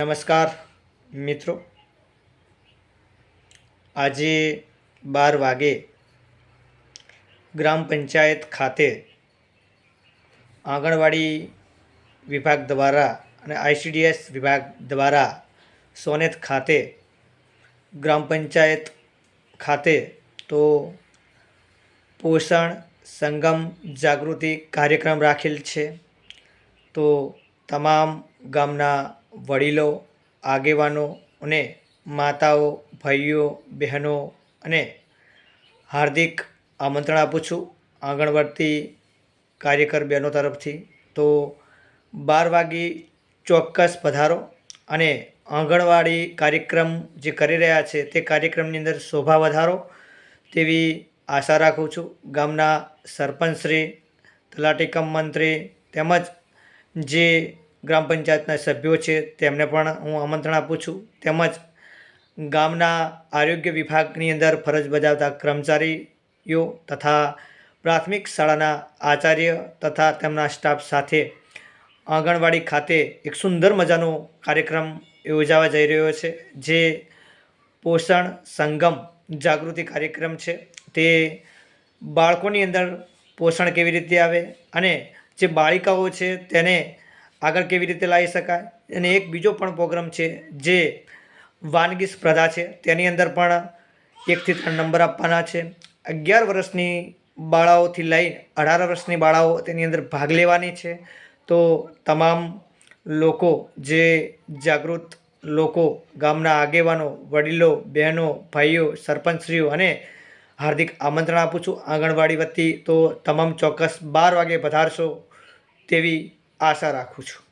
નમસ્કાર, મિત્રો. આજે બાર વાગે ગ્રામ પંચાયત ખાતે આંગણવાડી વિભાગ દ્વારા અને આઈસીડીએસ વિભાગ દ્વારા સોનેત ખાતે, ગ્રામ પંચાયત ખાતે તો પોષણ સંગમ જાગૃતિ કાર્યક્રમ રાખેલ છે. તો તમામ ગામના વડીલો, આગેવાનો અને માતાઓ, ભાઈઓ, બહેનો અને હાર્દિક આમંત્રણ આપું છું આંગણવાડી કાર્યકર બહેનો તરફથી. તો બાર વાગે ચોક્કસ પધારો અને આંગણવાડી કાર્યક્રમ જે કરી રહ્યા છે તે કાર્યક્રમની અંદર શોભા વધારો તેવી આશા રાખું છું. ગામના સરપંચશ્રી તલાટી કમ મંત્રી તેમજ જે ગ્રામ પંચાયતના સભ્યો છે, તેમને પણ હું આમંત્રણ આપું છું. તેમજ ગામના આરોગ્ય વિભાગની અંદર ફરજ બજાવતા કર્મચારીઓ તથા પ્રાથમિક શાળાના આચાર્ય તથા તેમના સ્ટાફ સાથે આંગણવાડી ખાતે એક સુંદર મજાનો કાર્યક્રમ યોજાવા જઈ રહ્યો છે, જે પોષણ સંગમ જાગૃતિ કાર્યક્રમ છે. તે બાળકોની અંદર પોષણ કેવી રીતે આવે અને જે બાળિકાઓ છે, તેને આગળ કેવી રીતે લાવી શકાય? અને એક બીજો પણ પ્રોગ્રામ છે, જે વાનગી સ્પર્ધા છે. તેની અંદર પણ એકથી ત્રણ નંબર આપવાના છે. અગિયાર વર્ષની બાળાઓથી લઈ અઢાર વર્ષની બાળાઓ તેની અંદર ભાગ લેવાની છે. તો તમામ લોકો, જે જાગૃત લોકો, ગામના આગેવાનો, વડીલો, બહેનો, ભાઈઓ, સરપંચશ્રીઓ અને હાર્દિક આમંત્રણ આપું છું. આંગણવાડી વતી તો તમામ ચોક્કસ બાર વાગે પધારશો તેવી આશા રાખું છું.